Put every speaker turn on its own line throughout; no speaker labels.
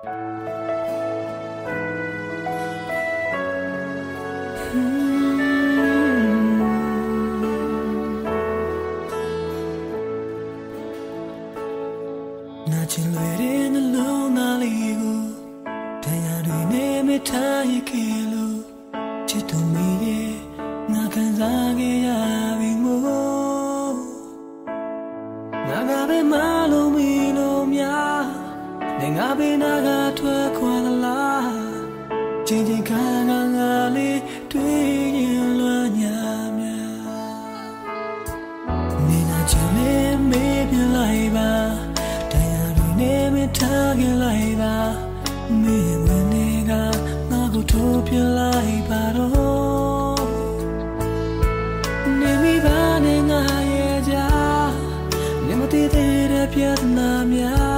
နာချင်လွယ်တဲ့နှလုံးသားလေးကိုတရားတွေနဲ့မထားရခဲ့လို့ ငါပဲနာကထွက်ခွာလားချင်းချင်းခါငါငါလေးတွေ့ရင်လွမ်းညာများနေနာချင်လေမေးပြလိုက်ပါနေမထားကြလိုက်ပါမေဝင်နေကငါကိုထိုးပြလိုက်ပါတော့နေမိပါနဲ့ငါရဲ့ကြာနေမတည်တဲ့ပြဿနာများ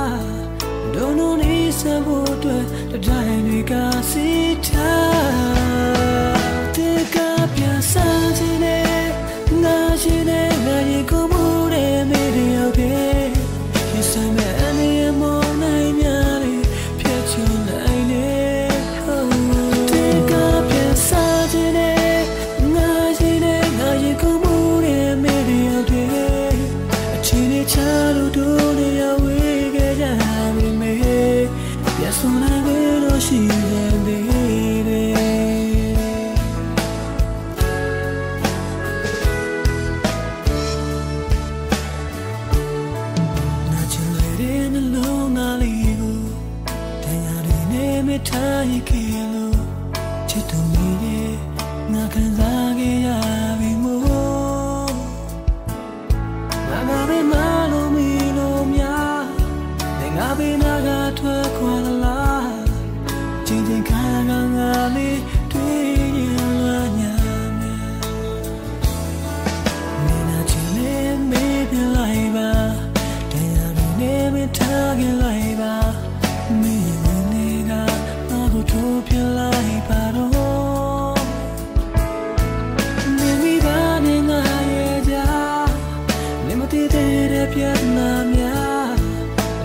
ထားရခဲ့လို့ချစ်သူ ထားခဲ့လိုက်ပါမိဝင်နေကငါကိုထိုးပြလိုက်ပါတော့မိမိပါနေငါရဲ့ကြာနေမတည်တဲ့ပြဿနာများ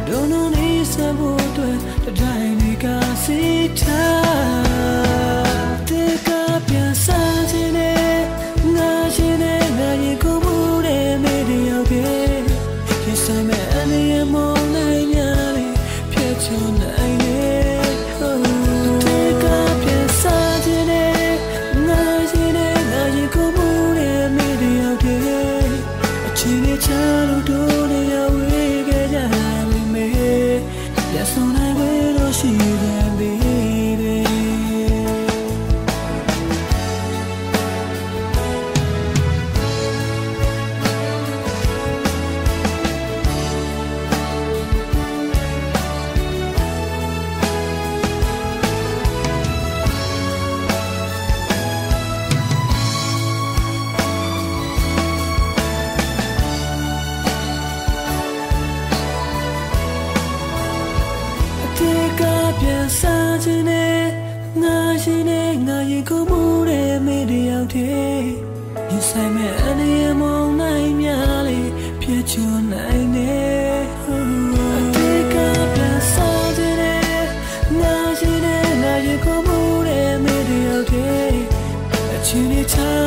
ဒုံလုံး နေစဖို့အတွက်တိုင်းတွေကစီထားတဲ့ကပြန်စားခြင်းနဲ့ငါရှင်နဲ့ငါရင်ကိုမှုတဲ့မေးတဲ့ရောက်ခဲ့ Yes I'm an animal ချုံနိုင်လေတေကပြစားခြင်းနဲ့ငါရှင်နဲ့ငါရင်ကိုမှုနဲ့မိတယောက်တည်းအချင်းနဲ့ချလို့တို့ ပြန်စားခြင်းနဲ့ငါရှင်နဲ့ငါရင်ကိုမှုတဲ့မိတယောက်တည်းရင်ဆိုင်မဲ့အန္တရာယ်မုံနိုင်များလေပြချွန်နိုင်နေအတေးကပြန်စားခြင်းနဲ့ငါရှင်နဲ့ငါရင်ကိုမှုတဲ့မိတယောက်တည်းအချင်းချင်း